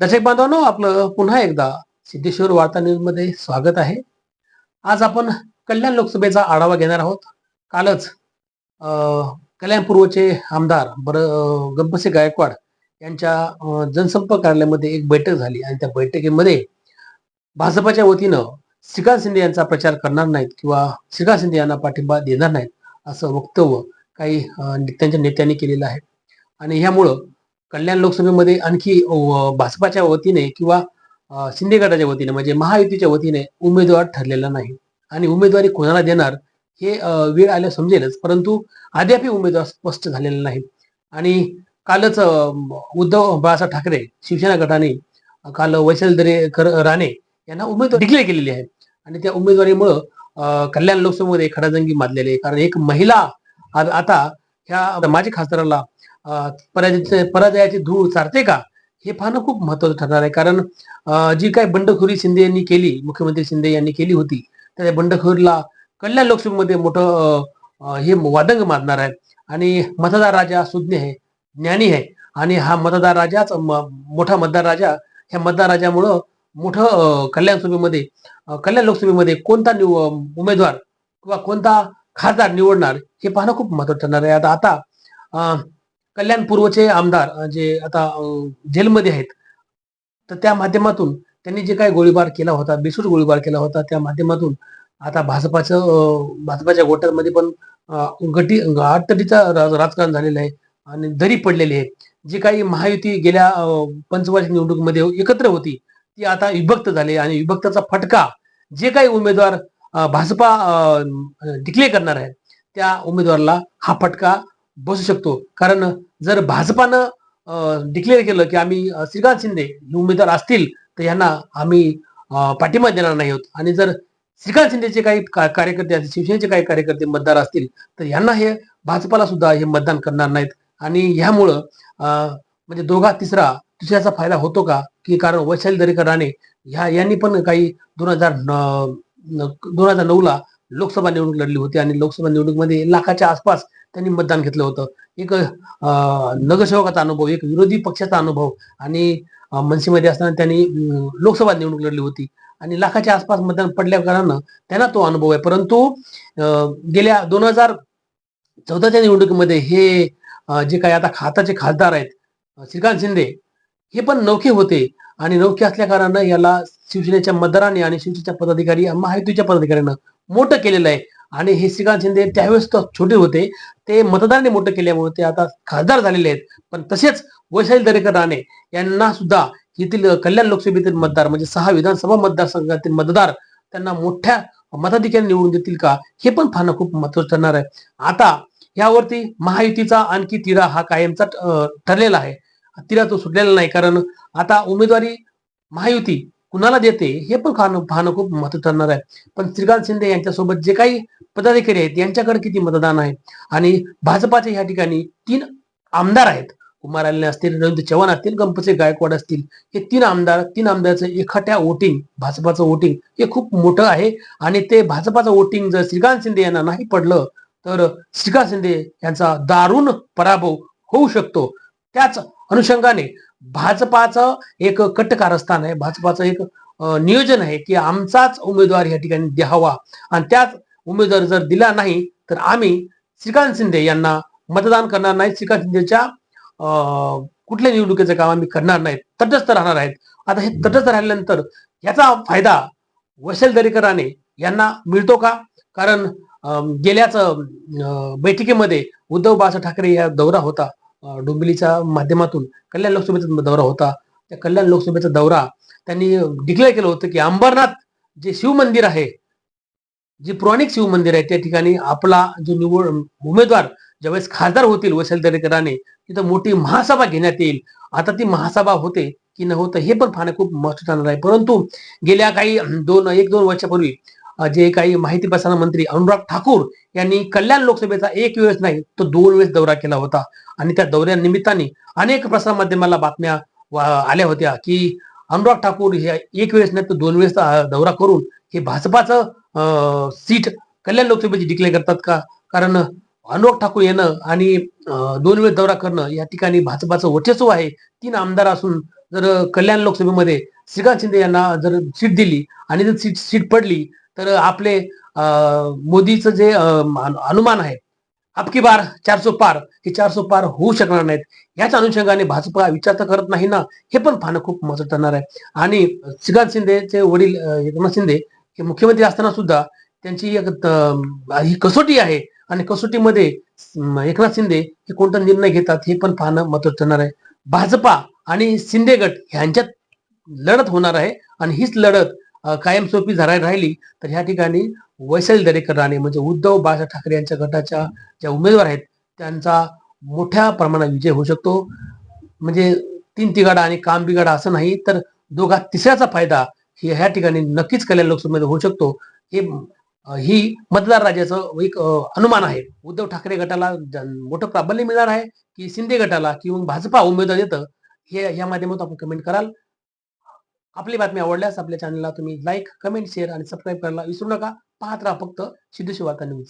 दर्शक बांधवांनो आपलं पुन्हा एकदा सिद्धेश्वर वार्ता न्यूजमध्ये स्वागत आहे. आज आपण कल्याण लोकसभेचा आढावा घेणार आहोत. कालच कल्याण पूर्वचे आमदार बर अं, गायकवाड यांच्या जनसंपर्क कार्यालयामध्ये एक बैठक झाली आणि त्या बैठकीमध्ये भाजपाच्या वतीनं श्रीकांत शिंदे यांचा प्रचार करणार नाहीत किंवा श्रीकांत शिंदे यांना पाठिंबा देणार नाहीत असं वक्तव्य काही त्यांच्या नेत्यांनी केलेलं आहे. आणि ह्यामुळं कल्याण लोकसभेमध्ये आणखी भाजपाच्या वतीने किंवा शिंदे गटाच्या वतीने म्हणजे महायुतीच्या वतीने उमेदवार ठरलेला नाही. आणि उमेदवारी कोणाला देणार हे वेळ आल्या समजेलच परंतु अद्यापही उमेदवार स्पष्ट झालेला नाही आणि कालच उद्धव बाळासाहेब ठाकरे शिवसेना गटाने काल वैशाल दरेकर राणे यांना उमेदवार डिक्लेअर केलेली आहे. आणि त्या उमेदवारीमुळं कल्याण लोकसभेमध्ये खडाजंगी माजलेली आहे. कारण एक महिला आता ह्या माजी खासदाराला पराजयाचे पराजयाची धूळ चारते का? हे पाहणं खूप महत्वाचं ठरणार आहे. कारण जी काही बंडखोरी शिंदे यांनी केली मुख्यमंत्री शिंदे यांनी केली होती तर त्या बंडखोरीला कल्याण लोकसभेमध्ये मोठं हे वादंग मारणार आहे आणि मतदार राजा सुज्ञ आहे ज्ञानी आहे आणि हा मतदार राजाच म- मोठा मतदार राजा ह्या मतदार राजामुळं मोठं कल्याण सभेमध्ये कल्याण लोकसभेमध्ये कोणता निव उमेदवार किंवा कोणता खासदार निवडणार हे पाहणं खूप महत्वाचं ठरणार आहे. आता आता कल्याण पूर्वचे आमदार जे आता जेलमध्ये आहेत तर त्या माध्यमातून त्यांनी जे काही गोळीबार केला होता बेसूर गोळीबार केला होता त्या माध्यमातून आता भाजपाचं भाजपाच्या गोट्यांमध्ये पण गटी आटतटीचा राजकारण झालेलं आहे आणि दरी पडलेली आहे. जी काही महायुती गेल्या पंचवार्षिक निवडणुकीमध्ये एकत्र होती ती आता विभक्त झाली आणि विभक्ताचा फटका जे काही उमेदवार भाजपा डिक्लेअर करणार आहे त्या उमेदवाराला हा फटका बसू शकतो. कारण जर भाजपानं डिक्लेअर केलं की आम्ही श्रीकांत शिंदे हे उमेदवार असतील तर यांना आम्ही पाठिंबा देणार नाही आहोत. आणि जर श्रीकांत शिंदेचे काही का- कार्यकर्ते असतील शिवसेनेचे काही कार्यकर्ते मतदार असतील तर यांना हे भाजपाला सुद्धा हे मतदान करणार नाहीत. आणि ह्यामुळं म्हणजे दोघा तिसरा तिसऱ्याचा फायदा होतो का? की कारण वैशाली दरेकराने ह्या यांनी पण काही दोन हजार दोन हजार नऊ ला लोकसभा निवडणूक लढली होती आणि लोकसभा निवडणुकीमध्ये लाखाच्या आसपास त्यांनी मतदान घेतलं होतं. एक अं, नगरसेवकाचा अनुभव एक विरोधी पक्षाचा अनुभव आणि मनसीमध्ये मनसेमध्ये असताना त्यांनी लोकसभा निवडणूक लढली होती आणि लाखाच्या आसपास मतदान पडल्या कारणानं त्यांना तो अनुभव आहे. परंतु अं, गेल्या दोन हजार चौदाच्या निवडणुकीमध्ये हे जे काही आता खाताचे खासदार आहेत श्रीकांत शिंदे हे पण नौके होते आणि नौके असल्या कारणानं याला शिवसेनेच्या मतदाराने आणि शिवसेनेच्या पदाधिकारी महायुतीच्या पदाधिकाऱ्यांना मोठं केलेलं आहे. आणि हे श्रीकांत शिंदे त्यावेळेस तर छोटे होते. ते मतदारांनी मोठं केल्यामुळे ते आता खासदार झालेले आहेत. पण तसेच वैशाली दरेकर राणे यांना सुद्धा येथील कल्याण लोकसभेतील मतदार म्हणजे सहा विधानसभा मतदारसंघातील मतदार त्यांना मोठ्या मताधिकारी निवडून देतील का? हे पण पाहणं खूप महत्वाचं ठरणार आहे. आता यावरती महायुतीचा आणखी तिरा हा कायमचा ठरलेला आहे. तिरा तो सुटलेला नाही. कारण आता उमेदवारी महायुती कुणाला देते हे पण खाणं पाहणं खूप महत्वाचं ठरणार आहे. पण श्रीकांत शिंदे यांच्यासोबत जे काही पदाधिकारी आहेत यांच्याकडे किती मतदान आहे? आणि भाजपाचे या ठिकाणी तीन आमदार आहेत. कुमार आले असतील रवींद्र चव्हाण असतील गणपती गायकवाड असतील हे तीन आमदार तीन आमदारचं एखाद्या वोटिंग भाजपाचं वोटिंग हे खूप मोठं आहे. आणि ते भाजपाचं वोटिंग जर श्रीकांत शिंदे यांना नाही पडलं तर श्रीकांत शिंदे यांचा दारुण पराभव होऊ शकतो. त्याच अनुषंगाने भाजपाचं एक कट कारस्थान आहे. भाजपाचं एक नियोजन आहे की आमचाच उमेदवार या ठिकाणी द्यावा. आणि त्याच उमेदवार जर दिला नाही तर आम्ही श्रीकांत शिंदे यांना मतदान करणार नाही. श्रीकांत शिंदेच्या अं, कुठल्या निवडणुकीचं काम आम्ही करणार नाहीत तटस्थ राहणार आहेत. आता हे तटस्थ राहिल्यानंतर याचा फायदा वैशल दरेकर यांना मिळतो का? कारण गेल्याच बैठकीमध्ये उद्धव बाळासाहेब ठाकरे या दौरा होता. डोंबिवलीच्या माध्यमातून कल्याण लोकसभेचा दौरा होता त्या कल्याण लोकसभेचा दौरा त्यांनी डिक्लेअर केलं होतं की अंबरनाथ जे शिवमंदिर आहे जे पौराणिक शिवमंदिर आहे त्या ठिकाणी आपला जो निवड उमेदवार ज्यावेळेस खासदार होतील वैशाल दरेकरांनी तिथं मोठी महासभा घेण्यात येईल. आता ती महासभा होते की न होतं हे पण पाहणं खूप महत्त्व ठरणार आहे. परंतु गेल्या काही दोन एक दोन वर्षापूर्वी जे काही माहिती प्रसारण मंत्री अनुराग ठाकूर यांनी कल्याण लोकसभेचा एक वेळेस नाही तो दोन वेळेस दौरा केला होता. आणि त्या दौऱ्यानिमित्ताने अनेक प्रसार माध्यमाला बातम्या आल्या होत्या की अनुराग ठाकूर हे एक वेळेस नाही तर दोन वेळेस दौरा करून हे भाजपाचं अं, सीट कल्याण लोकसभेची डिक्लेअर करतात का? कारण अनुराग ठाकूर येणं आणि दोन वेळेस दौरा करणं या ठिकाणी भाजपाचं वर्चस्व आहे. तीन आमदार असून जर कल्याण लोकसभेमध्ये श्रीकांत शिंदे यांना जर सीट दिली आणि जर सीट सीट पडली तर आपले मोदीचं जे अनुमान आहे अबकी बार चारसो पार हे चारसो पार होऊ शकणार नाहीत याच अनुषंगाने भाजपा विचार तर करत नाही ना हे पण पाहणं खूप महत्वाचं ठरणार आहे. आणि श्रीकांत शिंदेचे वडील एकनाथ शिंदे हे मुख्यमंत्री असताना सुद्धा त्यांची एक त- ही कसोटी आहे आणि कसोटीमध्ये एकनाथ शिंदे हे कोणता निर्णय घेतात हे पण पाहणं महत्वाचं ठरणार आहे. भाजपा आणि शिंदे गट यांच्यात लढत होणार आहे आणि हीच लढत कायमस्वरूपी झाली राहिली तर ह्या ठिकाणी वैशाली दरेकर राणे म्हणजे उद्धव बाळासाहेब ठाकरे यांच्या गटाच्या ज्या उमेदवार आहेत त्यांचा मोठ्या प्रमाणात विजय होऊ शकतो. म्हणजे तीन तिगाडा आणि काम बिगाडा असं नाही तर दोघा तिसऱ्याचा फायदा हे ह्या ठिकाणी नक्कीच कल्याण लोकसभेमध्ये होऊ शकतो. हे ही मतदार राजाचं एक अनुमान आहे. उद्धव ठाकरे गटाला मोठं प्राबल्य मिळणार आहे की शिंदे गटाला किंवा भाजपा उमेदवार येतं हे या माध्यमातून आपण कमेंट कराल. आपली बातमी आवडल्यास आपल्या चॅनलला तुम्ही लाईक कमेंट शेअर आणि सबस्क्राईब करायला विसरू नका. पाहत राहा फक्त सिद्धेश्वर न्यूज